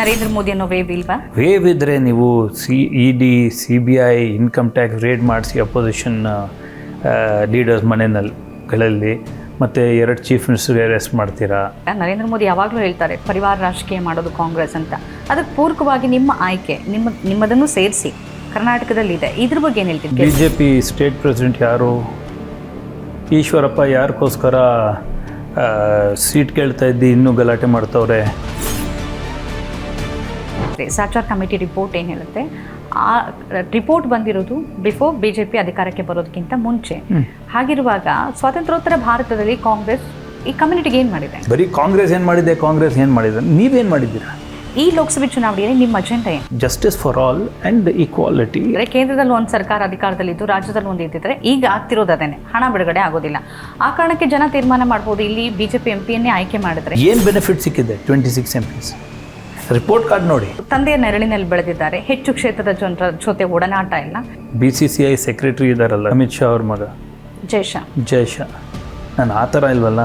ನರೇಂದ್ರ ಮೋದಿ ಅನ್ನೋ ವೇವ್ ಇಲ್ವಾ? ವೇವ್ ಇದ್ದರೆ ನೀವು C E D C B I income tax raid ಮಾಡಿಸಿ ಅಪೋಸಿಷನ್ ಲೀಡರ್ಸ್ ಮನೆಯಲ್ಲಿ ಮತ್ತು ಎರಡು ಚೀಫ್ ಮಿನಿಸ್ಟರ್ ಅರೆಸ್ಟ್ ಮಾಡ್ತೀರಾ? ನರೇಂದ್ರ ಮೋದಿ ಯಾವಾಗಲೂ ಹೇಳ್ತಾರೆ ಪರಿವಾರ ರಾಜಕೀಯ ಮಾಡೋದು ಕಾಂಗ್ರೆಸ್ ಅಂತ. ಅದಕ್ಕೆ ಪೂರಕವಾಗಿ ನಿಮ್ಮ ಆಯ್ಕೆ ನಿಮ್ಮ ನಿಮ್ಮದನ್ನು ಸೇರಿಸಿ ಕರ್ನಾಟಕದಲ್ಲಿ ಇದೆ. ಇದ್ರ ಬಗ್ಗೆ ಏನು ಬಿ ಹೇಳ್ತೀರಿ ಜೆ ಪಿ ಸ್ಟೇಟ್ ಪ್ರೆಸಿಡೆಂಟ್ ಯಾರು? ಈಶ್ವರಪ್ಪ ಯಾರಿಗೋಸ್ಕರ ಸೀಟ್ ಕೇಳ್ತಾ ಇದ್ದು ಇನ್ನೂ ಗಲಾಟೆ ಮಾಡ್ತವ್ರೆ? ಸಾಚಾರ್ ಕಮಿಟಿ ರಿಪೋರ್ಟ್ ಏನು ಹೇಳುತ್ತೆ? ಆ ರಿಪೋರ್ಟ್ ಬಂದಿರೋದು ಬಿಫೋರ್ ಬಿ ಜೆ ಪಿ ಅಧಿಕಾರಕ್ಕೆ ಬರೋದಕ್ಕಿಂತ ಮುಂಚೆ. ಹಾಗಿರುವಾಗ ಸ್ವಾತಂತ್ರ್ಯೋತ್ತರ ಭಾರತದಲ್ಲಿ ಕಾಂಗ್ರೆಸ್ ಈ ಕಮ್ಯುನಿಟಿಗೆ ಏನು ಮಾಡಿದೆ? ಬರೀ ಕಾಂಗ್ರೆಸ್ ಏನು ಮಾಡಿದೆ ಕಾಂಗ್ರೆಸ್ ಏನು ಮಾಡಿದೆ? ನೀವೇನು ಮಾಡಿದ್ದೀರಾ? ಈ ಲೋಕಸಭೆ ಚುನಾವಣೆಯಲ್ಲಿ ನಿಮ್ಮ ಅಜೆಂಡಾ ಏನು? Justice for all and equality ಅಂದರೆ ಕೇಂದ್ರದಲ್ಲಿ ಒಂದು ಸರ್ಕಾರ ಅಧಿಕಾರದಲ್ಲಿದ್ದು ರಾಜ್ಯದಲ್ಲಿ ಒಂದು ಇದ್ದಿದ್ರೆ ಈಗ ಆಗ್ತಿರೋದು ಅದೇನೆ. ಹಣ ಬಿಡುಗಡೆ ಆಗೋದಿಲ್ಲ. ಆ ಕಾರಣಕ್ಕೆ ಜನ ತೀರ್ಮಾನ ಮಾಡ್ಬೋದು. ಇಲ್ಲಿ ಬಿಜೆಪಿ ಎಂ ಪಿಯನ್ನೇ ಆಯ್ಕೆ ಮಾಡಿದ್ರೆ. ಏನು ಬೆನಿಫಿಟ್ ಸಿಕ್ಕಿದೆ? Twenty six M report card ನೋಡಿ. ತಂದೆಯ ನೆರಳಿನಲ್ಲಿ ಬೆಳೆದಿದ್ದಾರೆ. ಹೆಚ್ಚು ಕ್ಷೇತ್ರದ ಜನರ ಜೊತೆ ಒಡನಾಟ ಇಲ್ಲ. B C C I secretary ಇದಾರಲ್ಲ ಅಮಿತ್ ಶಾ ಅವ್ರ ಮಗ. ಜಯಶಾ ಜಯಶಾ ನಾನು ಆ ಥರ ಇಲ್ವಲ್ಲ?